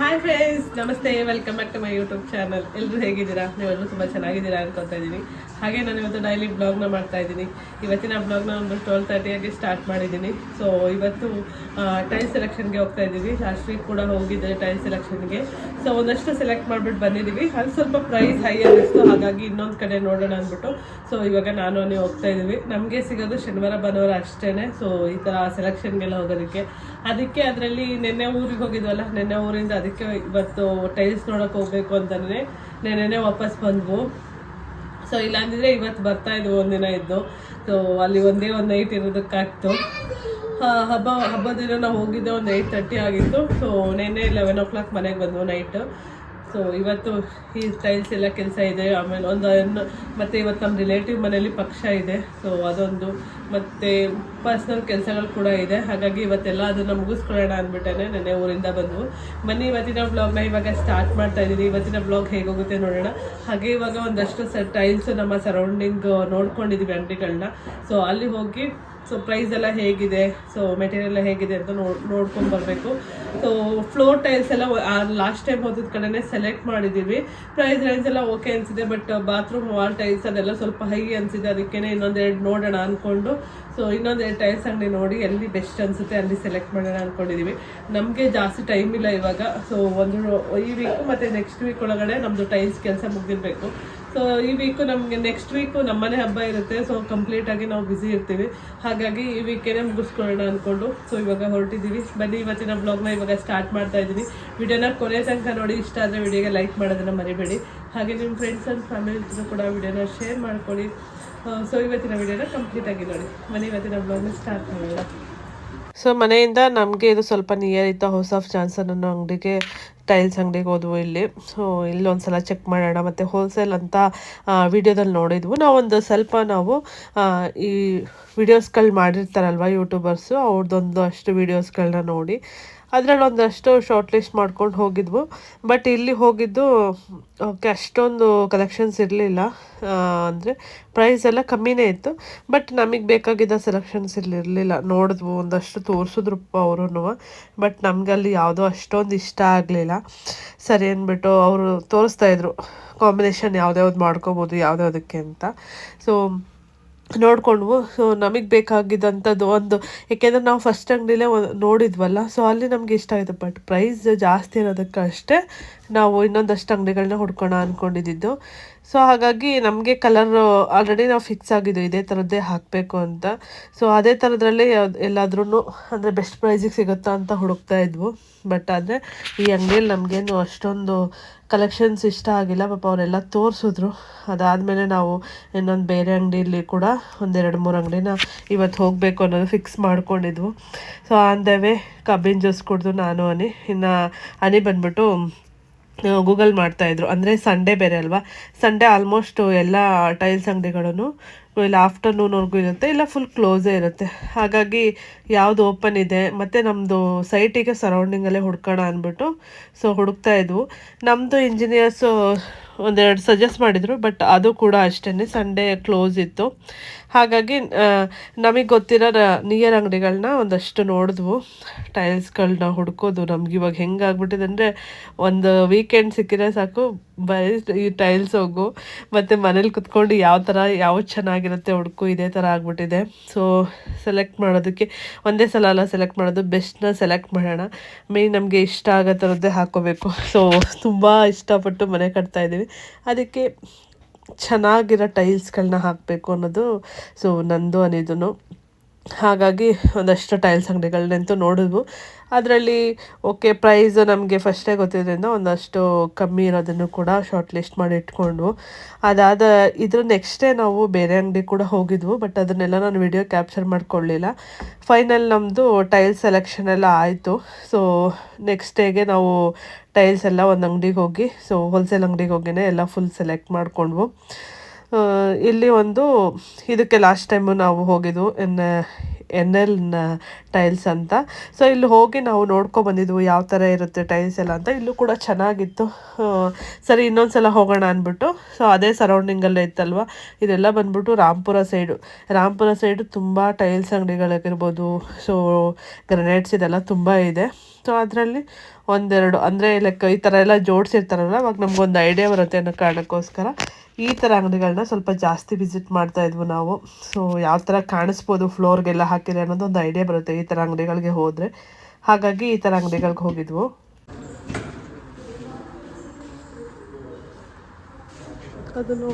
Hi friends ನಮಸ್ತೆ welcome back to my YouTube channel ಎಲ್ಲರೂ ಹೇಗಿದ್ದೀರಾ? ನೀವೆಲ್ಲರೂ ತುಂಬ ಚೆನ್ನಾಗಿದ್ದೀರಾ ಅನ್ಕೊತಾ ಇದ್ದೀನಿ. ಹಾಗೆ ನಾನು ಇವತ್ತು ಡೈಲಿ ಬ್ಲಾಗ್ನ ಮಾಡ್ತಾ ಇದ್ದೀನಿ. ಇವತ್ತಿನ ಬ್ಲಾಗ್ನ ಒಂದು ಟ್ವೆಲ್ ತರ್ಟಿಯಾಗಿ ಸ್ಟಾರ್ಟ್ ಮಾಡಿದ್ದೀನಿ. ಸೊ ಇವತ್ತು ಟೈಲ್ ಸೆಲೆಕ್ಷನ್ಗೆ ಹೋಗ್ತಾ ಇದ್ದೀವಿ. ಲಾಸ್ಟ್ ವೀಕ್ ಕೂಡ ಹೋಗಿದ್ದೆ ಟೈಲ್ ಸೆಲೆಕ್ಷನ್ಗೆ ಸೊ ಒಂದಷ್ಟು ಸೆಲೆಕ್ಟ್ ಮಾಡಿಬಿಟ್ಟು ಬಂದಿದ್ದೀವಿ. ಅಲ್ಲಿ ಸ್ವಲ್ಪ ಪ್ರೈಸ್ ಹೈ ಅನ್ನಿಸ್ತು. ಹಾಗಾಗಿ ಇನ್ನೊಂದು ಕಡೆ ನೋಡೋಣ ಅಂದ್ಬಿಟ್ಟು. ಸೊ ಇವಾಗ ನಾನು ನೀವು ಹೋಗ್ತಾ ಇದ್ದೀವಿ. ನಮಗೆ ಸಿಗೋದು ಶನಿವಾರ, ಭಾನುವಾರ ಅಷ್ಟೇ ಸೊ ಈ ಥರ ಸೆಲೆಕ್ಷನ್ಗೆಲ್ಲ ಹೋಗೋದಕ್ಕೆ. ಅದಕ್ಕೆ ಅದರಲ್ಲಿ ನಿನ್ನೆ ಊರಿಗೆ ಹೋಗಿದ್ವಲ್ಲ? ನಿನ್ನೆ ಊರಿಂದ ಅದಕ್ಕೆ ಇವತ್ತು ಟೈಲ್ಸ್ ನೋಡೋಕೆ ಹೋಗ್ಬೇಕು ಅಂತಂದರೆ ನೆನ್ನೆ ವಾಪಸ್ ಬಂದ್ವು. ಸೊ ಇಲ್ಲಾಂದಿದ್ರೆ ಇವತ್ತು ಬರ್ತಾ ಇದ್ವು ಒಂದಿನ ಇದ್ದು. ಸೊ ಅಲ್ಲಿ ಒಂದೇ ಒಂದು ನೈಟ್ ಇರೋದಕ್ಕಾಗ್ತು. ಹಬ್ಬ, ಹಬ್ಬದ ದಿನ ನಾವು ಹೋಗಿದ್ದೆ ಒಂದು ಏಯ್ಟ್ ತರ್ಟಿ ಆಗಿತ್ತು. ಸೊ ನೆನ್ನೆ ಲೆವೆನ್ ಓ ಕ್ಲಾಕ್ ಮನೆಗೆ ಬಂದ್ವು ನೈಟು ಸೊ ಇವತ್ತು ಈ ಸ್ಟೈಲ್ಸ್ ಎಲ್ಲ ಕೆಲಸ ಇದೆ. ಆಮೇಲೆ ಒಂದು ಮತ್ತು ಇವತ್ತು ನಮ್ಮ ರಿಲೇಟಿವ್ ಮನೇಲಿ ಪಕ್ಷ ಇದೆ. ಸೊ ಅದೊಂದು ಮತ್ತು ಪರ್ಸ್ನಲ್ ಕೆಲಸಗಳು ಕೂಡ ಇದೆ. ಹಾಗಾಗಿ ಇವತ್ತೆಲ್ಲ ಅದನ್ನು ಮುಗಿಸ್ಕೊಳ್ಳೋಣ ಅಂದ್ಬಿಟ್ಟೆ ನೆನ್ನೆ ಊರಿಂದ ಬಂದವು ಬನ್ನಿ, ಇವತ್ತಿನ ಬ್ಲಾಗ್ನ ಇವಾಗ ಸ್ಟಾರ್ಟ್ ಮಾಡ್ತಾ ಇದ್ದೀನಿ. ಇವತ್ತಿನ ಬ್ಲಾಗ್ ಹೇಗೋಗುತ್ತೆ ನೋಡೋಣ. ಹಾಗೆ ಇವಾಗ ಒಂದಷ್ಟು ಸ ಟೈಲ್ಸ್ ನಮ್ಮ ಸರೌಂಡಿಂಗ್ ನೋಡ್ಕೊಂಡಿದ್ದೀವಿ ಅಂಗಡಿಗಳನ್ನ ಸೊ ಅಲ್ಲಿ ಹೋಗಿ ಸೊ ಪ್ರೈಸ್ ಎಲ್ಲ ಹೇಗಿದೆ. ಸೊ ಮೆಟೀರಿಯಲ್ ಹೇಗಿದೆ ಅಂತ ನೋಡ್ ನೋಡ್ಕೊಂಡು ಬರಬೇಕು. ಸೊ ಫ್ಲೋರ್ ಟೈಲ್ಸ್ ಎಲ್ಲ ಲಾಸ್ಟ್ ಟೈಮ್ ಹೋದ ಕಡೆನೇ ಸೆಲೆಕ್ಟ್ ಮಾಡಿದ್ದೀವಿ ಪ್ರೈಸ್ ರೇಂಜ್ ಎಲ್ಲ ಓಕೆ ಅನಿಸಿದೆ ಬಟ್ ಬಾತ್ರೂಮ್ ವಾಲ್ ಟೈಲ್ಸ್ ಅದೆಲ್ಲ ಸ್ವಲ್ಪ ಹೈ ಅನಿಸಿದೆ. ಅದಕ್ಕೇ ಇನ್ನೊಂದೆರಡು ನೋಡೋಣ ಅಂದ್ಕೊಂಡು ಸೊ ಇನ್ನೊಂದೆರಡು ಟೈಲ್ಸ್ ಅಂಗಡಿ ನೋಡಿ, ಎಲ್ಲಿ ಬೆಸ್ಟ್ ಅನಿಸುತ್ತೆ ಅಲ್ಲಿ ಸೆಲೆಕ್ಟ್ ಮಾಡೋಣ ಅಂದ್ಕೊಂಡಿದ್ದೀವಿ ನಮಗೆ ಜಾಸ್ತಿ ಟೈಮ್ ಇಲ್ಲ ಇವಾಗ. ಸೊ ಒಂದು, ಈ ವೀಕು ಮತ್ತು ನೆಕ್ಸ್ಟ್ ವೀಕ್ ಒಳಗಡೆ ನಮ್ಮದು ಟೈಲ್ಸ್ ಕೆಲಸ ಮುಗಿದಿರಬೇಕು. ಸೊ ಈ ವೀಕು ನಮಗೆ ನೆಕ್ಸ್ಟ್ ವೀಕು ನಮ್ಮನೆ ಹಬ್ಬ ಇರುತ್ತೆ. ಸೊ ಕಂಪ್ಲೀಟಾಗಿ ನಾವು ಬ್ಯುಸಿ ಇರ್ತೀವಿ. ಹಾಗಾಗಿ ಈ ವೀಕೇನೆ ಮುಗಿಸ್ಕೊಳ್ಳೋಣ ಅಂದ್ಕೊಂಡು ಸೊ ಇವಾಗ ಹೊರಟಿದ್ದೀವಿ. ಬನ್ನಿ, ಇವತ್ತಿನ ಬ್ಲಾಗ್ನ ಇವಾಗ ಸ್ಟಾರ್ಟ್ ಮಾಡ್ತಾ ಇದ್ದೀನಿ. ವಿಡಿಯೋನ ಕೊನೆ ತನಕ ನೋಡಿ, ಇಷ್ಟ ಆದರೆ ವಿಡಿಯೋಗೆ ಲೈಕ್ ಮಾಡೋದನ್ನ ಮರಿಬೇಡಿ. ಹಾಗೆ ನಿಮ್ಮ ಫ್ರೆಂಡ್ಸ್ ಆ್ಯಂಡ್ ಫ್ಯಾಮಿಲಿ ಜೊತೆ ಕೂಡ ವಿಡಿಯೋನ ಶೇರ್ ಮಾಡ್ಕೊಳ್ಳಿ. ಸೊ ಇವತ್ತಿನ ವಿಡಿಯೋನ ಕಂಪ್ಲೀಟಾಗಿ ನೋಡಿ. ಬನ್ನಿ, ಇವತ್ತಿನ ಬ್ಲಾಗ್ನ ಸ್ಟಾರ್ಟ್ ಮಾಡೋಣ. ಸೊ ಮನೆಯಿಂದ ನಮಗೆ ಇದು ಸ್ವಲ್ಪ ನಿಯರ್ ಇತ್ತು ಹೌಸ್ ಆಫ್ ಚಾನ್ಸನ್ ಅನ್ನೋ ಅಂಗಡಿಗೆ ಟೈಲ್ಸ್ ಅಂಗಡಿಗೆ ಹೋದ್ವು ಇಲ್ಲಿ. ಸೊ ಇಲ್ಲೊಂದು ಸಲ ಚೆಕ್ ಮಾಡೋಣ. ಮತ್ತು ಹೋಲ್ಸೇಲ್ ಅಂತ ವಿಡಿಯೋದಲ್ಲಿ ನೋಡಿದ್ವು. ನಾವೊಂದು ಸ್ವಲ್ಪ ನಾವು ಈ ವಿಡಿಯೋಸ್ಗಳು ಮಾಡಿರ್ತಾರಲ್ವ ಯೂಟ್ಯೂಬರ್ಸು ಅವ್ರದ್ದೊಂದು ಅಷ್ಟು ವಿಡಿಯೋಸ್ಗಳನ್ನ ನೋಡಿ. ಅದರಲ್ಲಿ ಒಂದಷ್ಟು ಶಾರ್ಟ್ ಲಿಸ್ಟ್ ಮಾಡ್ಕೊಂಡು ಹೋಗಿದ್ವು. ಬಟ್ ಇಲ್ಲಿ ಹೋಗಿದ್ದು ಓಕೆ ಅಷ್ಟೊಂದು ಕಲೆಕ್ಷನ್ಸ್ ಇರಲಿಲ್ಲ. ಅಂದರೆ ಪ್ರೈಸ್ ಎಲ್ಲ ಕಮ್ಮಿನೇ ಇತ್ತು. ಬಟ್ ನಮಗೆ ಬೇಕಾಗಿದ್ದ ಸೆಲೆಕ್ಷನ್ಸ್ ಇರಲಿಲ್ಲ. ನೋಡಿದ್ವು, ಒಂದಷ್ಟು ತೋರಿಸಿದ್ರು ಅವರು ಬಟ್ ನಮ್ಗೆ ಅಲ್ಲಿ ಯಾವುದೋ ಅಷ್ಟೊಂದು ಇಷ್ಟ ಆಗಲಿಲ್ಲ. ಸರಿ ಅಂದ್ಬಿಟ್ಟು ಅವರು ತೋರಿಸ್ತಾ ಇದ್ರು ಕಾಂಬಿನೇಷನ್ ಯಾವ್ದು ಮಾಡ್ಕೋಬೋದು, ಯಾವ್ದ್ಯಾವ್ದಕ್ಕೆ ಅಂತ. ಸೊ ನೋಡ್ಕೊಂಡ್ವು. ಸೊ ನಮಗೆ ಬೇಕಾಗಿದ್ದಂಥದ್ದು ಒಂದು, ಏಕೆಂದರೆ ನಾವು ಫಸ್ಟ್ ಅಂಗಡಿಲೇ ನೋಡಿದ್ವಲ್ಲ. ಸೊ ಅಲ್ಲಿ ನಮಗೆ ಇಷ್ಟ ಆಯಿತು. ಬಟ್ ಪ್ರೈಸ್ ಜಾಸ್ತಿ ಇರೋದಕ್ಕಷ್ಟೇ ನಾವು ಇನ್ನೊಂದಷ್ಟು ಅಂಗಡಿಗಳನ್ನ ಹುಡ್ಕೋಣ ಅಂದ್ಕೊಂಡಿದ್ದು ಸೊ ಹಾಗಾಗಿ ನಮಗೆ ಕಲರ್ ಆಲ್ರೆಡಿ ನಾವು ಫಿಕ್ಸ್ ಆಗಿದ್ದು ಇದೇ ಥರದ್ದೇ ಹಾಕಬೇಕು ಅಂತ. ಸೊ ಅದೇ ಥರದ್ರಲ್ಲಿ ಎಲ್ಲಾದ್ರೂ ಅಂದರೆ ಬೆಸ್ಟ್ ಪ್ರೈಸಿಗೆ ಸಿಗುತ್ತಾ ಅಂತ ಹುಡುಕ್ತಾ ಇದ್ವು. ಬಟ್ ಆದರೆ ಈ ಅಂಗಡಿಯಲ್ಲಿ ನಮಗೇನು ಅಷ್ಟೊಂದು ಕಲೆಕ್ಷನ್ಸ್ ಇಷ್ಟ ಆಗಿಲ್ಲ. ಪಾಪ ಅವರೆಲ್ಲ ತೋರಿಸಿದ್ರು. ಅದಾದಮೇಲೆ ನಾವು ಇನ್ನೊಂದು ಬೇರೆ ಅಂಗಡಿಯಲ್ಲಿ ಕೂಡ ಒಂದೆರಡು ಮೂರು ಅಂಗಡಿನ ಇವತ್ತು ಹೋಗಬೇಕು ಅನ್ನೋದು ಫಿಕ್ಸ್ ಮಾಡ್ಕೊಂಡಿದ್ವು. ಸೊ ಆನ್ ದ ವೇ ಕಬ್ಬಿನ ಜ್ಯೂಸ್ ಕುಡಿದು ನಾನು ಅನಿ ಇನ್ನು ಅನಿ ಬಂದ್ಬಿಟ್ಟು ಗೂಗಲ್ ಮಾಡ್ತಾಯಿದ್ರು ಅಂದರೆ ಸಂಡೇ ಬೇರೆ ಅಲ್ವಾ? ಸಂಡೇ ಆಲ್ಮೋಸ್ಟ್ ಎಲ್ಲ ಟೈಲ್ಸ್ ಅಂಗಡಿಗಳೂ ಇಲ್ಲ ಆಫ್ಟರ್ನೂನ್ವರೆಗೂ ಇರುತ್ತೆ, ಇಲ್ಲ ಫುಲ್ ಕ್ಲೋಸೇ ಇರುತ್ತೆ. ಹಾಗಾಗಿ ಯಾವುದು ಓಪನ್ ಇದೆ, ಮತ್ತು ನಮ್ಮದು ಸೈಟಿಗೆ ಸರೌಂಡಿಂಗಲ್ಲೇ ಹುಡ್ಕೋಣ ಅಂದ್ಬಿಟ್ಟು ಸೊ ಹುಡುಕ್ತಾ ಇದ್ವು. ನಮ್ಮದು ಇಂಜಿನಿಯರ್ಸು ಒಂದೆರಡು ಸಜೆಸ್ಟ್ ಮಾಡಿದರು ಬಟ್ ಅದು ಕೂಡ ಅಷ್ಟೇ ಸಂಡೇ ಕ್ಲೋಸ್ ಇತ್ತು. ಹಾಗಾಗಿ ನಮಗೆ ಗೊತ್ತಿರೋ ನಿಯರ್ ಅಂಗಡಿಗಳನ್ನ ಒಂದಷ್ಟು ನೋಡಿದ್ವು. ಟೈಲ್ಸ್ಗಳನ್ನ ಹುಡ್ಕೋದು ನಮ್ಗೆ ಇವಾಗ ಹೆಂಗಾಗ್ಬಿಟ್ಟಿದೆ ಅಂದರೆ, ಒಂದು ವೀಕೆಂಡ್ ಸಿಕ್ಕಿದ್ರೆ ಸಾಕು. ಬರೀ ಈ ಟೈಲ್ಸ್ ಹೋಗು, ಮತ್ತು ಮನೇಲಿ ಕುತ್ಕೊಂಡು ಯಾವ ಥರ ಯಾವ್ದು ಚೆನ್ನಾಗಿರುತ್ತೆ ಹುಡುಕು, ಇದೇ ಥರ ಆಗಿಬಿಟ್ಟಿದೆ. ಸೊ ಸೆಲೆಕ್ಟ್ ಮಾಡೋದಕ್ಕೆ, ಒಂದೇ ಸಲ ಅಲ್ಲ ಸೆಲೆಕ್ಟ್ ಮಾಡೋದು ಬೆಸ್ಟ್ನ ಸೆಲೆಕ್ಟ್ ಮಾಡೋಣ. ಮೇನ್ ನಮಗೆ ಇಷ್ಟ ಆಗೋ ಥರದ್ದೇ ಹಾಕೋಬೇಕು. ಸೊ ತುಂಬ ಇಷ್ಟಪಟ್ಟು ಮನೆ ಕಟ್ತಾ ಇದ್ದೀವಿ. ಅದಕ್ಕೆ, ಚೆನ್ನಾಗಿರೋ ಟೈಲ್ಸ್ಗಳನ್ನ ಹಾಕಬೇಕು ಅನ್ನೋದು ಸೊ ನಂದು ಅನ್ನಿದ್ದು ಹಾಗಾಗಿ ಒಂದಷ್ಟು ಟೈಲ್ಸ್ ಅಂಗಡಿಗಳನ್ನಂತೂ ನೋಡಿದ್ವು. ಅದರಲ್ಲಿ ಓಕೆ ಪ್ರೈಸ್ ನಮಗೆ ಫಸ್ಟೇ ಗೊತ್ತಿದ್ದರಿಂದ ಒಂದಷ್ಟು ಕಮ್ಮಿ ಇರೋದನ್ನು ಕೂಡ ಶಾರ್ಟ್ ಲಿಸ್ಟ್ ಮಾಡಿ ಇಟ್ಕೊಂಡ್ವು. ಅದಾದ ಇದ್ರ ನೆಕ್ಸ್ಟೇ ನಾವು ಬೇರೆ ಅಂಗಡಿ ಕೂಡ ಹೋಗಿದ್ವು ಬಟ್ ಅದನ್ನೆಲ್ಲ ನಾನು ವಿಡಿಯೋ ಕ್ಯಾಪ್ಚರ್ ಮಾಡ್ಕೊಳ್ಳಿಲ್ಲ. ಫೈನಲ್ ನಮ್ಮದು ಟೈಲ್ಸ್ ಸೆಲೆಕ್ಷನ್ ಎಲ್ಲ ಆಯಿತು. ಸೊ ನೆಕ್ಸ್ಟ್ ಡೇಗೆ ನಾವು ಟೈಲ್ಸ್ ಎಲ್ಲ ಒಂದು ಅಂಗಡಿಗೆ ಹೋಗಿ ಸೊ ಹೋಲ್ಸೇಲ್ ಅಂಗಡಿಗೆ ಹೋಗಿನೇ ಎಲ್ಲ ಫುಲ್ ಸೆಲೆಕ್ಟ್ ಮಾಡಿಕೊಂಡ್ವು. ಇಲ್ಲಿ ಒಂದು ಇದಕ್ಕೆ ಲಾಸ್ಟ್ ಟೈಮು ನಾವು ಹೋಗಿದ್ವು ಎನ್ ಎನ್ ಎಲ್ ಟೈಲ್ಸ್ ಅಂತ. ಸೊ ಇಲ್ಲಿ ಹೋಗಿ ನಾವು ನೋಡ್ಕೊ ಬಂದಿದ್ವು ಯಾವ ಥರ ಇರುತ್ತೆ ಟೈಲ್ಸ್ ಎಲ್ಲ ಅಂತ. ಇಲ್ಲೂ ಕೂಡ ಚೆನ್ನಾಗಿತ್ತು. ಸರಿ ಇನ್ನೊಂದು ಸಲ ಹೋಗೋಣ ಅಂದ್ಬಿಟ್ಟು. ಸೊ ಅದೇ ಸರೌಂಡಿಂಗಲ್ಲೇ ಇತ್ತಲ್ವ? ಇದೆಲ್ಲ ಬಂದ್ಬಿಟ್ಟು ರಾಂಪುರ ಸೈಡು ರಾಮ್ಪುರ ಸೈಡು ತುಂಬ ಟೈಲ್ಸ್ ಅಂಗಡಿಗಳಾಗಿರ್ಬೋದು. ಸೊ ಗ್ರನೇಟ್ಸ್ ಇದೆಲ್ಲ ತುಂಬ ಇದೆ. ಸೊ ಅದರಲ್ಲಿ ಒಂದೆರಡು, ಅಂದರೆ ಲೈಕ್ ಈ ಥರ ಎಲ್ಲ ಜೋಡಿಸಿರ್ತಾರಲ್ಲ, ಅವಾಗ ನಮಗೊಂದು ಐಡಿಯಾ ಬರುತ್ತೆ ಅನ್ನೋ ಕಾರಣಕ್ಕೋಸ್ಕರ. ಈ ಥರ ಅಂಗಡಿಗಳನ್ನ ಸ್ವಲ್ಪ ಜಾಸ್ತಿ ವಿಸಿಟ್ ಮಾಡ್ತಾ ಇದ್ವು ನಾವು. ಸೊ ಯಾವ ಥರ ಕಾಣಿಸ್ಬೋದು ಫ್ಲೋರ್ಗೆಲ್ಲ ಹಾಕಿದೆ ಅನ್ನೋದು ಒಂದು ಐಡಿಯಾ ಬರುತ್ತೆ ಈ ಥರ ಅಂಗಡಿಗಳಿಗೆ ಹೋದರೆ. ಹಾಗಾಗಿ ಈ ಥರ ಅಂಗಡಿಗಳಿಗೆ ಹೋಗಿದ್ವು. ಅದನ್ನು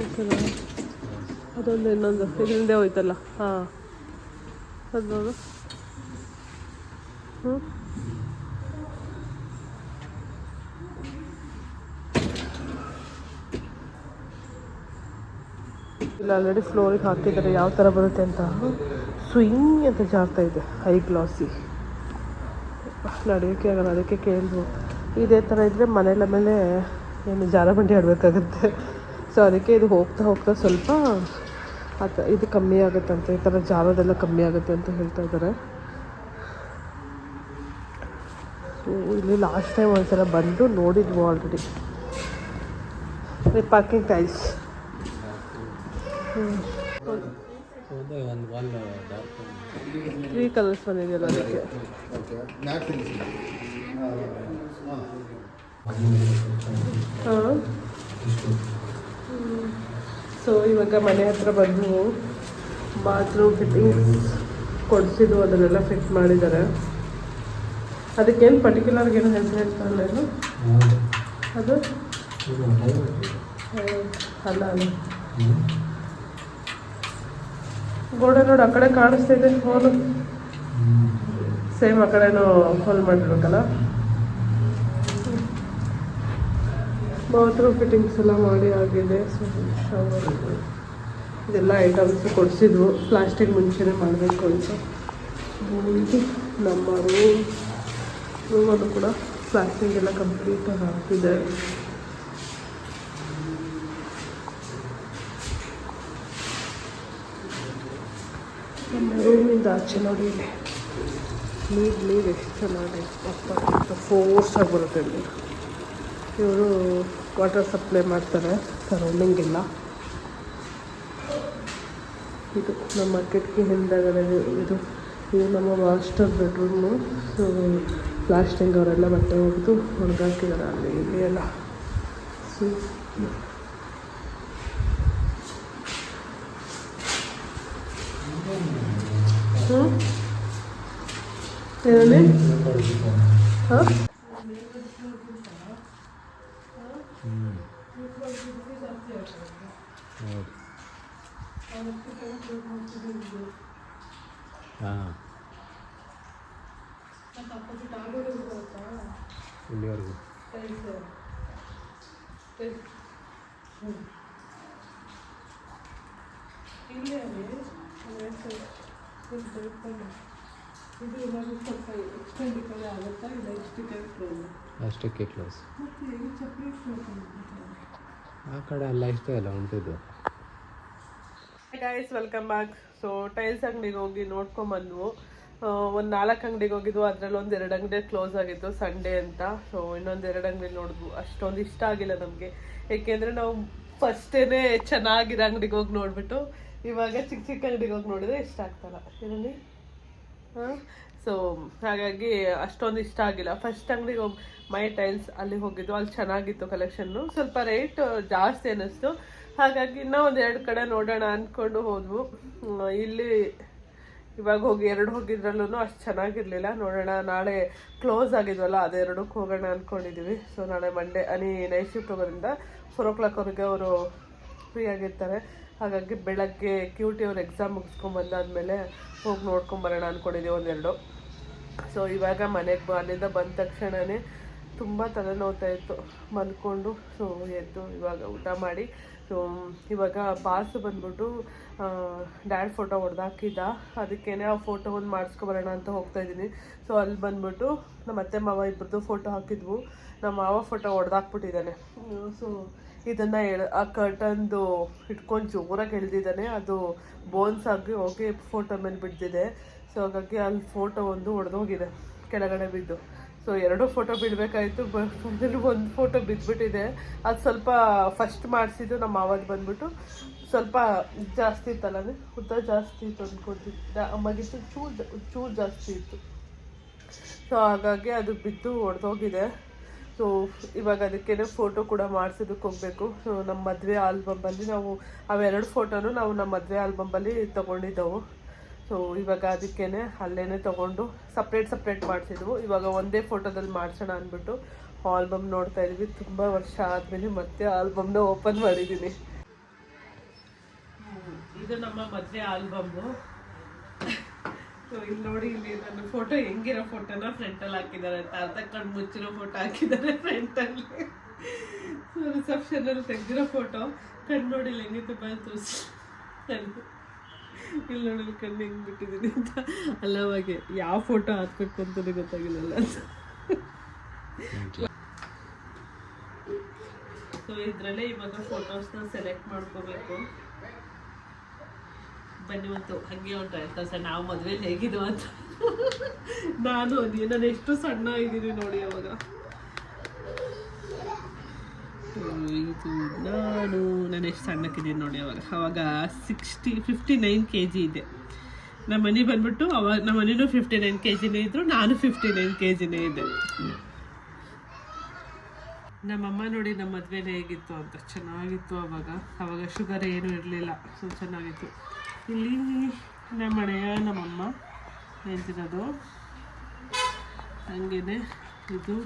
ಅದೊಂದು ಇನ್ನೊಂದು ಇದರಿಂದ ಹೋಯ್ತಲ್ಲ, ಹಾಂ. ಅದು ಹ್ಞೂ ಆಲ್ರೆಡಿ ಫ್ಲೋರಿಗೆ ಹಾಕಿದ್ದಾರೆ. ಯಾವ ಥರ ಬರುತ್ತೆ ಅಂತ. ಸ್ವಿಂಗ್ ಅಂತ ಜಾರ್ತಾ ಇದೆ. High glossy. ನಡೆಯೋಕ್ಕೆ ಆಗಲ್ಲ. ಅದಕ್ಕೆ ಕೇಳಿದ್ರು ಇದೇ ಥರ ಇದ್ದರೆ ಮನೆಯಲ್ಲ ಮೇಲೆ ಏನು ಜಾರಬಂಡಿ ಆಡಬೇಕಾಗುತ್ತೆ. ಸೊ ಅದಕ್ಕೆ ಇದು ಹೋಗ್ತಾ ಹೋಗ್ತಾ ಸ್ವಲ್ಪ ಅದು ಇದು ಕಮ್ಮಿ ಆಗುತ್ತೆ ಅಂತ, ಈ ಥರ ಜಾರೋದೆಲ್ಲ ಕಮ್ಮಿ ಆಗುತ್ತೆ ಅಂತ ಹೇಳ್ತಾ ಇದ್ದಾರೆ. ಸೊ ಇಲ್ಲಿ ಲಾಸ್ಟ್ ಟೈಮ್ ಒಂದ್ಸಲ ಬಂದು ನೋಡಿದ್ವು ಆಲ್ರೆಡಿ ಪಾರ್ಕಿಂಗ್ ಟೈಲ್ಸ್ ಒಂದು ಒಂದು ವಾಲ್ ಡಾರ್ಕ್ ತ್ರೀ ಕಲರ್ಸ್ ಬಂದಿದೆಯಲ್ಲ ಅದಕ್ಕೆ. ಹಾಂ. ಸೊ ಇವಾಗ ಮನೆ ಹತ್ರ ಬಂದು ಬಾತ್ರೂಮ್ ಫಿಟ್ಟಿಂಗ್ಸ್ ಕೊಡಿಸಿದ್ದು ಅದನ್ನೆಲ್ಲ ಫಿಟ್ ಮಾಡಿದ್ದಾರೆ. ಅದಕ್ಕೇನು ಪರ್ಟಿಕ್ಯುಲರ್ ಏನು ಹೆಸರು ಹೇಳ್ತಾರಲ್ಲ ಏನು ಅದು? ಅಲ್ಲ ಅಲ್ಲ. ಗೋಡೆ ನೋಡಿ ಆ ಕಡೆ ಕಾಣಿಸ್ತಾ ಇದೆ, ಹೋಲು. ಸೇಮ್ ಆ ಕಡೆನೂ ಹೋಲ್ ಮಾಡಿರ್ಬೇಕಲ್ಲ? ಬಾತ್ರೂಮ್ ಫಿಟ್ಟಿಂಗ್ಸ್ ಎಲ್ಲ ಮಾಡಿ ಆಗಿದೆ ಸೊ ಶವರ್ ಇದೆಲ್ಲ ಐಟಮ್ಸ್ ಕೊಡಿಸಿದ್ವು. ಪ್ಲಾಸ್ಟಿಕ್ ಮುಂಚೆನೇ ಮಾಡಬೇಕು ಅಂತ. ಇದು ನಮ್ಮ ರೂಮ್ ರೂಮಲ್ಲೂ ಕೂಡ ಪ್ಲಾಸ್ಟಿಕ್ ಎಲ್ಲ ಕಂಪ್ಲೀಟಾಗಿ ಹಾಕಿದೆ ನಮ್ಮ ರೂಮಿಂದ ಆಚೆ ನೋಡಿ. ಇಲ್ಲಿ ನೀರು ನೀರು ಎಷ್ಟು ಚೆನ್ನಾಗಿ ಅಪ್ಪ ಫೋರ್ಸ್ ಆಗಿ ಬರುತ್ತೆ ನೀರು ಇವರು ವಾಟರ್ ಸಪ್ಲೈ ಮಾಡ್ತಾರೆ. ಸರೌಂಡಿಂಗ್ ಇಲ್ಲ. ಇದು ನಮ್ಮ ಮಾರ್ಕೆಟ್ಗೆ ಹಿಂದಗಡೆ ಇದು ಇದು ನಮ್ಮ ಮಾಸ್ಟರ್ ಬೆಡ್ರೂಮು ಲಾಸ್ಟಿಂಗ್ ಅವರೆಲ್ಲ ಬಟ್ಟೆ ಒಗೆದು ಒಣಗಾಕಿದ್ದಾರೆ ಅಲ್ಲಿ, ಇಲ್ಲಿ ಎಲ್ಲ. ಸೊ ಹ್ಞೂ ಏನೇ ಹಾಂ ಇಲ್ಲಿವರೆಗೂ ಇದು ಇವಾಗ ಸ್ವಲ್ಪ ಎಕ್ಸ್ಟೆಂಡ್ ಆಗುತ್ತಾ ಇಲ್ಲ ಎಷ್ಟು ಕ್ಲೋಸ್ ಅಷ್ಟಕ್ಕೆ ಕ್ಲೋಸ್ ಆ ಕಡೆ ಎಲ್ಲ ಇಷ್ಟೇ ಅಲ್ಲ ಉಂಟಿದ್ದು. Guys welcome back so tiles ಅಂಗಡಿಗೆ ಹೋಗಿ ನೋಡ್ಕೊಂಬಂದ್ವು. ಒಂದು ನಾಲ್ಕು ಅಂಗಡಿಗೆ ಹೋಗಿದ್ವು, ಅದರಲ್ಲಿ ಒಂದು ಎರಡು ಅಂಗಡಿ ಕ್ಲೋಸ್ ಆಗಿತ್ತು ಸಂಡೇ ಅಂತ. ಸೊ ಇನ್ನೊಂದು ಎರಡು ಅಂಗಡಿ ನೋಡಿದ್ವು. ಅಷ್ಟೊಂದು ಇಷ್ಟ ಆಗಿಲ್ಲ ನಮಗೆ. ಏಕೆಂದರೆ ನಾವು ಫಸ್ಟೇ ಚೆನ್ನಾಗಿರೋ ಅಂಗಡಿಗೆ ಹೋಗಿ ನೋಡ್ಬಿಟ್ಟು ಇವಾಗ ಚಿಕ್ಕ ಚಿಕ್ಕ ಅಂಗಡಿಗೆ ಹೋಗಿ ನೋಡಿದ್ರೆ ಇಷ್ಟ ಆಗ್ತಲ್ಲ. ಹಾಂ? ಸೊ ಹಾಗಾಗಿ ಅಷ್ಟೊಂದು ಇಷ್ಟ ಆಗಿಲ್ಲ. ಫಸ್ಟ್ ಅಂಗಡಿಗೆ ಹೋಗಿ ಮೈ ಟೈಲ್ಸ್ ಅಲ್ಲಿ ಹೋಗಿದ್ದು. ಅಲ್ಲಿ ಚೆನ್ನಾಗಿತ್ತು ಕಲೆಕ್ಷನ್ನು ಸ್ವಲ್ಪ ರೇಟ್ ಜಾಸ್ತಿ ಅನ್ನಿಸ್ತು. ಹಾಗಾಗಿ ಇನ್ನೂ ಒಂದು ಎರಡು ಕಡೆ ನೋಡೋಣ ಅಂದ್ಕೊಂಡು ಹೋದ್ವು. ಇಲ್ಲಿ ಇವಾಗ ಹೋಗಿ ಎರಡು ಹೋಗಿದ್ರಲ್ಲೂ ಅಷ್ಟು ಚೆನ್ನಾಗಿರಲಿಲ್ಲ. ನೋಡೋಣ, ನಾಳೆ ಕ್ಲೋಸ್ ಆಗಿದ್ವಲ್ಲ, ಅದೆರಡಕ್ಕೆ ಹೋಗೋಣ ಅಂದ್ಕೊಂಡಿದ್ದೀವಿ ಸೊ ನಾಳೆ ಮಂಡೇ ಅನಿ ನೈಟ್ ಶಿಫ್ಟ್ ಹೋಗೋದ್ರಿಂದ ಫೋರ್ ಓ ಕ್ಲಾಕ್ವರೆಗೆ ಅವರು ಫ್ರೀ ಆಗಿರ್ತಾರೆ. ಹಾಗಾಗಿ ಬೆಳಗ್ಗೆ ಕ್ಯೂಟಿ ಅವ್ರ ಎಕ್ಸಾಮ್ ಮುಗಿಸ್ಕೊಂಡ್ ಬಂದಾದ್ಮೇಲೆ ಹೋಗಿ ನೋಡ್ಕೊಂಬರೋಣ ಅಂದ್ಕೊಂಡಿದ್ದೀವಿ ಒಂದೆರಡು. ಸೊ ಇವಾಗ ಮನೆಗೆ ಅಲ್ಲಿಂದ ಬಂದ ತಕ್ಷಣವೇ ತುಂಬ ತಲೆನೋವ್ತಾ ಇತ್ತು. ಮಲ್ಕೊಂಡು ಸೊ ಎದ್ದು ಇವಾಗ ಊಟ ಮಾಡಿ ಸೊ ಇವಾಗ ಬಾಸು ಬಂದ್ಬಿಟ್ಟು ಡ್ಯಾಡ್ ಫೋಟೋ ಹೊಡೆದಾಕಿದ್ದ ಅದಕ್ಕೇನೆ ಆ ಫೋಟೋ ಒಂದು ಮಾಡಿಸ್ಕೊಬರೋಣ ಅಂತ ಹೋಗ್ತಾ ಇದ್ದೀನಿ. ಸೊ ಅಲ್ಲಿ ಬಂದ್ಬಿಟ್ಟು ನಮ್ಮ ಅತ್ತೆ ಮಾವ ಇಬ್ಬರದ್ದು ಫೋಟೋ ಹಾಕಿದ್ವು. ನಮ್ಮ ಮಾವ ಫೋಟೋ ಹೊಡೆದಾಕ್ಬಿಟ್ಟಿದ್ದಾನೆ. ಸೊ ಇದನ್ನು ಎಳ, ಆ ಕರ್ಟನ್ದು ಇಟ್ಕೊಂಡು ಜೋರಾಗಿ ಎಳೆದಿದ್ದಾನೆ. ಅದು ಬೋನ್ಸ್ ಆಗಿ ಹೋಗಿ ಫೋಟೋ ಮೇಲೆ ಬಿದ್ದಿದೆ ಸೊ ಹಾಗಾಗಿ ಅಲ್ಲಿ ಫೋಟೋ ಒಂದು ಒಡೆದೋಗಿದೆ, ಕೆಳಗಡೆ ಬಿದ್ದು. ಸೊ ಎರಡು ಫೋಟೋ ಬಿಡಬೇಕಾಯ್ತು ಬಂದಲ್ಲಿ ಒಂದು ಫೋಟೋ ಬಿದ್ದುಬಿಟ್ಟಿದೆ ಅದು ಸ್ವಲ್ಪ ಫಸ್ಟ್ ಮಾಡಿಸಿದ್ದು ನಮ್ಮ ಮಾವದು ಬಂದ್ಬಿಟ್ಟು. ಸ್ವಲ್ಪ ಜಾಸ್ತಿ ಇತ್ತಲ್ಲ ಉದ್ದ ಜಾಸ್ತಿ ಇತ್ತು ಅಂದ್ಕೊತಿದ್ದೆ ಅಮ್ಮಗಿತ್ತು ಚೂರು ಚೂರು ಜಾಸ್ತಿ ಇತ್ತು. ಸೊ ಹಾಗಾಗಿ ಅದು ಬಿದ್ದು ಒಡೆದೋಗಿದೆ. ಸೊ ಇವಾಗ ಅದಕ್ಕೇನೆ ಫೋಟೋ ಕೂಡ ಮಾಡಿಸೋದಕ್ಕೆ ಹೋಗಬೇಕು. ಸೊ ನಮ್ಮ ಮದುವೆ ಆಲ್ಬಮಲ್ಲಿ ನಾವು, ಅವೆರಡು ಫೋಟೋನು ನಾವು ನಮ್ಮ ಮದುವೆ ಆಲ್ಬಮಲ್ಲಿ ತೊಗೊಂಡಿದ್ದೆವು. ಸೊ ಇವಾಗ ಅದಕ್ಕೇನೆ ಅಲ್ಲೇ ತೊಗೊಂಡು ಸಪ್ರೇಟ್ ಸಪ್ರೇಟ್ ಮಾಡಿಸಿದ್ವು. ಇವಾಗ ಒಂದೇ ಫೋಟೋದಲ್ಲಿ ಮಾಡಿಸೋಣ ಅಂದ್ಬಿಟ್ಟು ಆಲ್ಬಮ್ ನೋಡ್ತಾ ಇದ್ವಿ. ತುಂಬ ವರ್ಷ ಆದಮೇಲೆ ಮತ್ತೆ ಆಲ್ಬಮ್ನ ಓಪನ್ ಮಾಡಿದ್ದೀನಿ. ಇದು ನಮ್ಮ ಮದುವೆ ಆಲ್ಬಮ್ಮು ಸೊ ಇಲ್ಲಿ ನೋಡಿ, ಇಲ್ಲಿ ನನ್ನ ಫೋಟೋ ಹೆಂಗಿರೋ ಫೋಟೋನ ಫ್ರಂಟಲ್ಲಿ ಹಾಕಿದ್ದಾರೆ. ಅಂತ ಅರ್ಧ ಕಣ್ಣು ಮುಚ್ಚಿರೋ ಫೋಟೋ ಹಾಕಿದ್ದಾರೆ ಫ್ರಂಟಲ್ಲಿ ಸೊ ರಿಸೆಪ್ಷನಲ್ಲಿ ತೆಗ್ದಿರೋ ಫೋಟೋ ಕಣ್ಣು ನೋಡಿ ಇಲ್ಲಿ ಹೆಂಗಿತ್ತು ಬಂತು ಇಲ್ಲಿ ನೋಡಿ ಕಣ್ಣು ಹೆಂಗೆ ಬಿಟ್ಟಿದ್ದೀನಿ ಅಂತ. ಅಲ್ಲವಾಗೆ ಯಾವ ಫೋಟೋ ಹಾಕ್ಬೇಕು ಅಂತ ಗೊತ್ತಾಗಿಲ್ಲಲ್ಲ ಸೊ ಇದರಲ್ಲೇ ಇವಾಗ ಫೋಟೋಸ್ನ ಸೆಲೆಕ್ಟ್ ಮಾಡ್ಕೋಬೇಕು. ಬನ್ನಿ ಮತ್ತು ಹಂಗೆ ಉಂಟು ಆಯ್ತಾ ಸರ್, ನಾವು ಮದುವೆಲಿ ಹೇಗಿದ್ದು ಅಂತ. ನಾನು ಅದೇ ನಾನು ಎಷ್ಟು ಸಣ್ಣ ಇದ್ದೀನಿ ನೋಡಿ ಅವಾಗ. ಇದು ನಾನು ನಾನು ಎಷ್ಟು ಸಣ್ಣಕ್ಕಿದ್ದೀನಿ ನೋಡಿ ಅವಾಗ. ಅವಾಗ sixty fifty nine K G ಇದೆ. ನಮ್ಮ ಮನೆ ಬಂದ್ಬಿಟ್ಟು ಅವಾಗ ನಮ್ಮ ಮನೇನು ಫಿಫ್ಟಿ ನೈನ್ ಕೆ ಜಿನೇ ಇದ್ದರು ನಾನು ಫಿಫ್ಟಿ ನೈನ್ ಕೆ ಜಿನೇ ಇದ್ದೆ. ನಮ್ಮಮ್ಮ ನೋಡಿ ನಮ್ಮ ಮದುವೆನೇ ಹೇಗಿತ್ತು ಅಂತ. ಚೆನ್ನಾಗಿತ್ತು ಅವಾಗ. ಅವಾಗ ಶುಗರ್ ಏನೂ ಇರಲಿಲ್ಲ. ಸೊ ಚೆನ್ನಾಗಿತ್ತು. ಇಲ್ಲಿ ನಮ್ಮ ಮನೆಯ ನಮ್ಮಮ್ಮ ನಿಂತಿರೋದು ಹಾಗೇನೆ ಇದು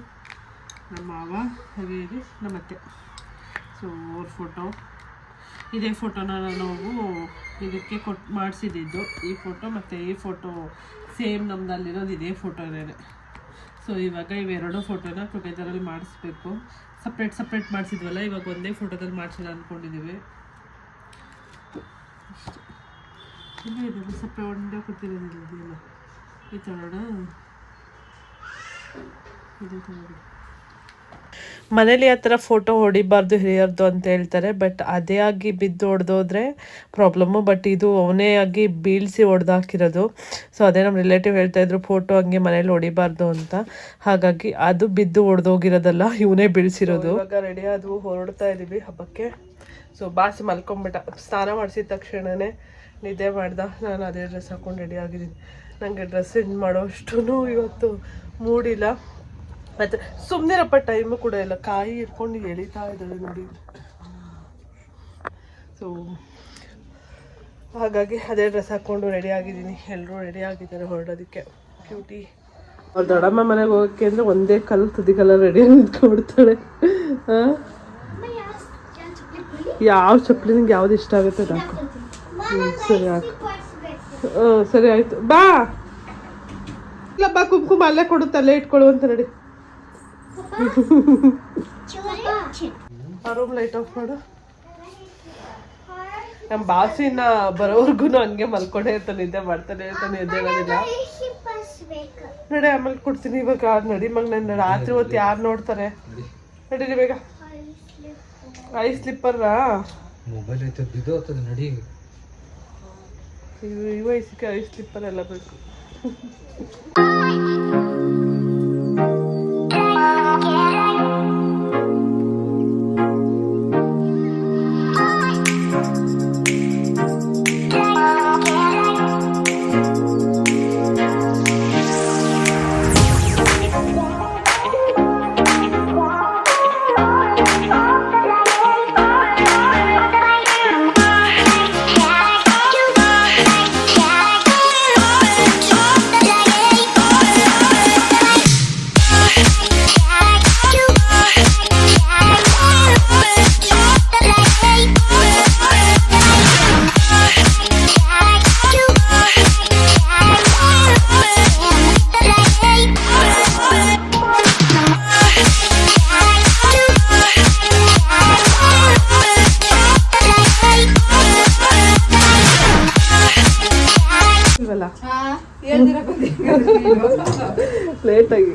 ನಮ್ಮ ಮಾವ ಹಾಗೆ ಇದು ನಮ್ಮ ಅತ್ತೆ. ಸೊ ಅವ್ರ ಫೋಟೋ ಇದೇ ಫೋಟೋನ ನಾವು ಇದಕ್ಕೆ ಕೊಟ್ಟು ಮಾಡಿಸಿದ್ದು ಈ ಫೋಟೋ ಮತ್ತು ಈ ಫೋಟೋ ಸೇಮ್ ನಮ್ಮದಲ್ಲಿರೋದು ಇದೇ ಫೋಟೋನೇ ಸೊ ಇವಾಗ ಇವೆರಡೂ ಫೋಟೋನ ಟುಗೆದರಲ್ಲಿ ಮಾಡಿಸ್ಬೇಕು. ಸಪ್ರೇಟ್ ಸಪ್ರೇಟ್ ಮಾಡಿಸಿದ್ವಲ್ಲ, ಇವಾಗ ಒಂದೇ ಫೋಟೋದಲ್ಲಿ ಮಾಡಿಸೋಣ ಅಂದ್ಕೊಂಡಿದ್ದೀವಿ ಇಲ್ಲ, ಇದೆಲ್ಲ ಸಪ್ರೇಟ್ ಒಂದೇ ಕೊಡ್ತಿರೋದಿಲ್ಲ ಇದೆಲ್ಲ. ಈ ತಗೊಳ್ಳೋಣ ಇದು ತಗೊಳ್ಳಿ ಮನೇಲಿ ಆ ಥರ ಫೋಟೋ ಹೊಡಿಬಾರ್ದು ಹಿರಿಯರ್ದು ಅಂತ ಹೇಳ್ತಾರೆ ಬಟ್ ಅದೇ ಆಗಿ ಬಿದ್ದು ಹೊಡೆದೋದ್ರೆ ಪ್ರಾಬ್ಲಮ್ಮು ಬಟ್ ಇದು ಅವನೇ ಆಗಿ ಬೀಳಿಸಿ ಹೊಡೆದಾಕಿರೋದು. ಸೊ ಅದೇ ನಮ್ಮ ರಿಲೇಟಿವ್ ಹೇಳ್ತಾ ಇದ್ರು ಫೋಟೋ ಹಂಗೆ ಮನೇಲಿ ಹೊಡಿಬಾರ್ದು ಅಂತ. ಹಾಗಾಗಿ ಅದು ಬಿದ್ದು ಹೊಡೆದೋಗಿರೋದಲ್ಲ, ಇವನೇ ಬೀಳಿಸಿರೋದು. ಇವಾಗ ರೆಡಿ ಆದವು, ಹೊರಡ್ತಾ ಇದ್ದೀವಿ ಹಬ್ಬಕ್ಕೆ. ಸೊ ಬಾಸಿ ಮಲ್ಕೊಂಬಿಟ್ಟ. ಸ್ನಾನ ಮಾಡಿಸಿದ ತಕ್ಷಣನೇ ನಿದ್ದೆ ಮಾಡ್ದ. ನಾನು ಅದೇ ಡ್ರೆಸ್ ಹಾಕೊಂಡು ರೆಡಿ ಆಗಿದ್ದೀನಿ. ನನಗೆ ಡ್ರೆಸ್ ಚೇಂಜ್ ಮಾಡೋ ಅಷ್ಟು ಇವತ್ತು ಮೂಡಿಲ್ಲ. ಮತ್ತೆ ಸುಮ್ಮನಿರಪ್ಪ ಟೈಮು ಕೂಡ ಇಲ್ಲ. ಕಾಯಿ ಇಟ್ಕೊಂಡು ಎಳಿತಾ ಇದ್ದಾಳೆ ನೋಡಿ. ಸೊ ಹಾಗಾಗಿ ಅದೇ ಡ್ರೆಸ್ ಹಾಕ್ಕೊಂಡು ರೆಡಿ ಆಗಿದ್ದೀನಿ. ಎಲ್ಲರೂ ರೆಡಿ ಆಗಿದ್ದಾರೆ ಹೊರಡೋದಕ್ಕೆ. ಕ್ಯೂಟಿ ಅವ್ರ ದೊಡ್ಡಮ್ಮ ಮನೆಗೆ ಹೋಗೋಕ್ಕೆ ಅಂದರೆ ಒಂದೇ ಕಲ್ಲು ತುದಿ ಕಲರ್ ರೆಡಿ ನಿಂತ್ಕೊಬಿಡ್ತಾಳೆ ಹಾಂ? ಯಾವ ಚಪ್ಪಲಿ ನಿಂಗೆ ಯಾವ್ದು ಇಷ್ಟ ಆಗುತ್ತೆ ಹಾಕು ಹ್ಞೂ ಸರಿ ಹಾಕು. ಹಾಂ, ಸರಿ ಆಯಿತು. ಬಾ! ಇಲ್ಲ, ಬಾ, ಕುಂಕುಮ ಅಲ್ಲೇ ಕೊಡುತ್ತಲ್ಲೇ ತಲೆ ಇಟ್ಕೊಳ್ಳು ನಡಿ. ಆ ರೂಮ್ ಲೈಟ್ ಆಫ್ ಮಾಡು. ನಮ್ಮ ಬಾಸಿನ ಬರೋವರೆಗೂ ಹಂಗೆ ಮಲ್ಕೊಂಡೇ ಇರ್ತಾನೆ ನಿದ್ದೆ ಮಾಡ್ತಾನೆ ಇರ್ತಾನೆ ಎದ್ದೇಳೋದಿಲ್ಲ. ನಡೆ ಆಮೇಲೆ ಕೊಡ್ತೀನಿ ಇವಾಗ. ನಡಿ ಮಗ ನನ್ನ ರಾತ್ರಿ ಹೊತ್ತು ಯಾರು ನೋಡ್ತಾರೆ? ನಡೀರಿ ಬೇಗ. ಐ ಸ್ಲಿಪ್ಪರ್ ಮೊಬೈಲ್ ಐತೆ ಬಿದ್ದೋಗ್ತದೆ ನಡಿ. ಈ ವಯಸ್ಸಿಗೆ ಐ ಸ್ಲಿಪ್ಪರ್ ಎಲ್ಲ ಬೇಕು. ಲೇಟಾಗಿ.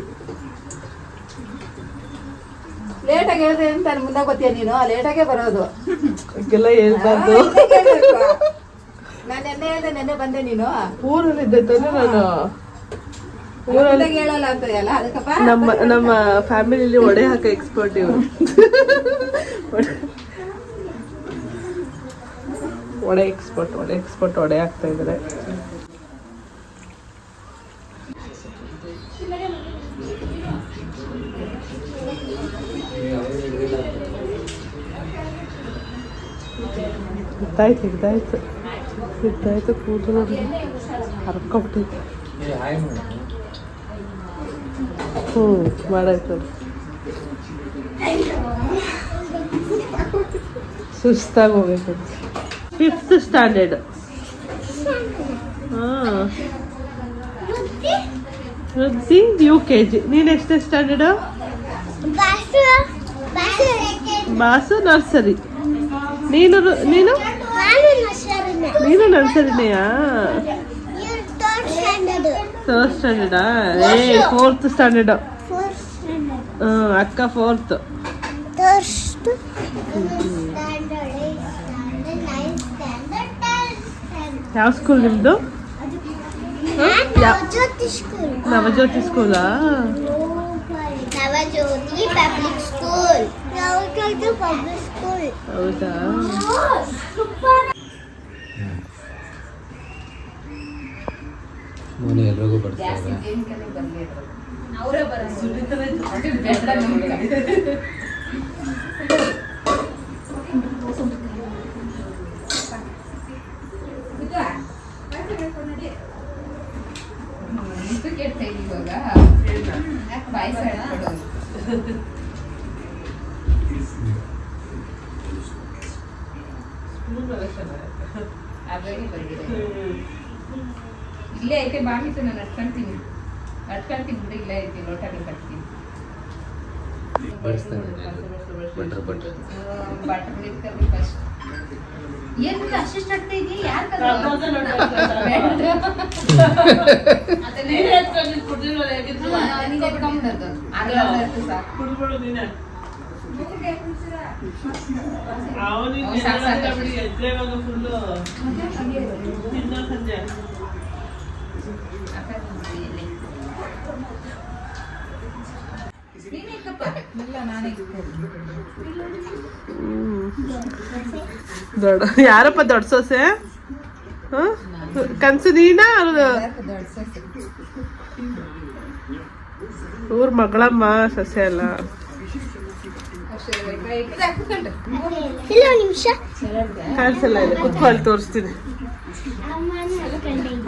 ಲೇಟಾಗಿ ಹೇಳಿದೆ ಅಂತ ಮುಂದೆ ಗೊತ್ತೀಯ ನೀನು? ಲೇಟಾಗೆ ಬರೋದು. ಎಲ್ಲ ಹೇಳ್ಬಾರ್ದು. ನಾನು ನೆನ್ನೆ ಹೇಳ್ದೆ ನೆನ್ನೆ ಬಂದೆ ನೀನು. ಊರಲ್ಲಿದ್ದೆ ತಾನೆ ನಾನು. ನಮ್ಮ ನಮ್ಮ ಫ್ಯಾಮಿಲಿಲಿ ಒಡೆ ಹಾಕ ಎಕ್ಸ್ಪರ್ಟ್ ಇವರು. ಒಡೆ ಎಕ್ಸ್ಪರ್ಟ್ ಒಡೆ ಎಕ್ಸ್ಪರ್ಟ್ ಒಡೆ ಹಾಕ್ತಾ ಇದ್ದಾರೆ De tijd heeft tijd. Het heeft tijd te voelen. Haar kop maar Hmm, is het? Zo. Fifth. Vriddhi U K G ನೀನು ಎಷ್ಟು ಸ್ಟ್ಯಾಂಡರ್ಡು ಬಾಸು ನರ್ಸರಿ ನೀನು ನೀನು? ನಾನು ನರ್ಸರಿನೇ ನೀನು ನರ್ಸರಿನೆಯಾ ಥರ್ಡ್ ಸ್ಟ್ಯಾಂಡರ್ಡ್ ಏ ಫೋರ್ತ್ ಸ್ಟ್ಯಾಂಡರ್ಡು ಹ್ಞೂ ಅಕ್ಕ ಫೋರ್ತ್ ಯಾವ ಸ್ಕೂಲ್ ನಿಮ್ಮದು ಯಾ- Navajyoti school Navajyoti ಸ್ಕೂಲಾ Navajyoti public school Navajyoti public school ಹೌದಾ ನಾನು ಎಲ್ರಿಗೂ ಬರ್ತಾರೆ ಇಲ್ಲೇ ಐತೆ ಬಾಗಿತ್ತು ನಾನು ಅಟ್ಕೊಂತೀನಿ ಅಟ್ಕೊಂತೀನಿ ಬಿಡಿ ಇಲ್ಲೇ ಐತಿ ಲೋಟಗಳು ಕಟ್ತೀನಿ. ಬಡಿಸ್ತಾನೆ ಬಟ್ರ್ ಬಟ್ರ್ ಬಟರ್ ನಿಂತ್ಕೊಂಡು ಫಸ್ಟ್ ಏನು ಅಸಿಸ್ಟ್ ಆಗ್ತಾ ಇದೆಯಾ? ಯಾರು ಅವನಿಗೆ ಫುಲ್ಲು ಸಂಜೆ. ದೊಡ್ಡ ಯಾರಪ್ಪ ದೊಡ್ಡ ಸೊಸೆ? ಹ? ಕನ್ಸು ನೀನಾ ಊರ್ ಮಗಳಮ್ಮ ಸೊಸೆ ಅಲ್ಲ. ಕಾಣಿಸಲ್ಲ ಇಲ್ಲ ಕುತ್ಕೊಳ್ಳಿ ತೋರಿಸ್ತೀನಿ.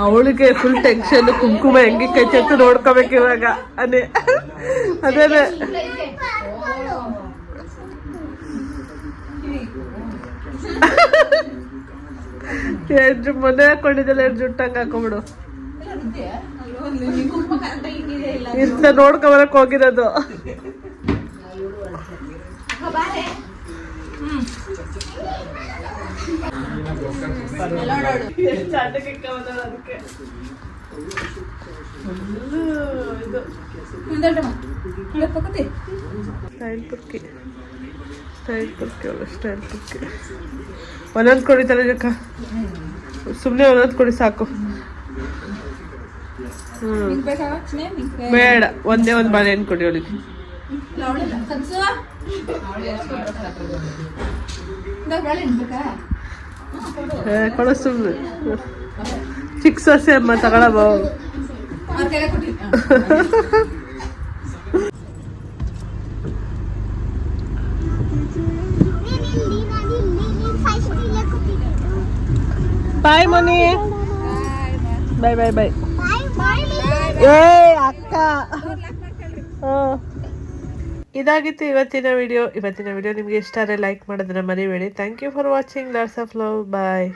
ಅವಳಿಗೆ ಫುಲ್ ಟೆನ್ಷನ್ ಕುಂಕುಮ ಹೆಂಗೆ ಕೈ ಚೆತ್ತು ನೋಡ್ಕೋಬೇಕು ಇವಾಗ. ಅದೇ ಅದೇ ಎರಡು ಮೊನ್ನೆ ಹಾಕೊಂಡಿದ್ದಲ್ಲ ಎರಡು ಜುಟ್ಟಂಗೆ ಹಾಕೊಂಬಿಡು. ಇಷ್ಟ ನೋಡ್ಕೊಬರಕ್ ಹೋಗಿರೋದು ಎಷ್ಟು ಆಟಕ್ಕೆ ಇಕ್ಕವನಲ್ಲ ಅದಕ್ಕೆ ಸ್ಟೈಲ್ ಕುರ್ಕಿ ಸ್ಟೈಲ್ ತುರ್ಕಿ ಅವಳು ಸ್ಟೈಲ್ ತುರ್ಕಿ ಒಂದೊಂದು ಕೊಡಿ ತಲೆಜಕ್ಕ ಸುಮ್ಮನೆ ಒಂದೊಂದು ಕೊಡಿ ಸಾಕು ಬೇಡ ಒಂದೇ ಒಂದು ಬಾಳೆಹಣ್ಣು ಕೊಡಿ ಅವಳಿಗೆ ಬಾಳೆಹಣ್ಣು ಕೊಡು ಸುಮ್ಮನೆ ಚಿಕ್ಕ ಸೊಸೆ ಅಮ್ಮ ತಗೊಳಬ. ಬಾಯ್ ಮನಿ. ಬಾಯ್ ಬಾಯ್ ಬಾಯ್. ಏ ಅಕ್ಕ. ಹ್ಮ್. ಇದಾಗಿತ್ತು ಇವತ್ತಿನ ವಿಡಿಯೋ ಇವತ್ತಿನ ವಿಡಿಯೋ ನಿಮಗೆ ಇಷ್ಟ ಆದರೆ ಲೈಕ್ ಮಾಡೋದನ್ನು ಮರಿಬೇಡಿ. Thank you for watching lots of love bye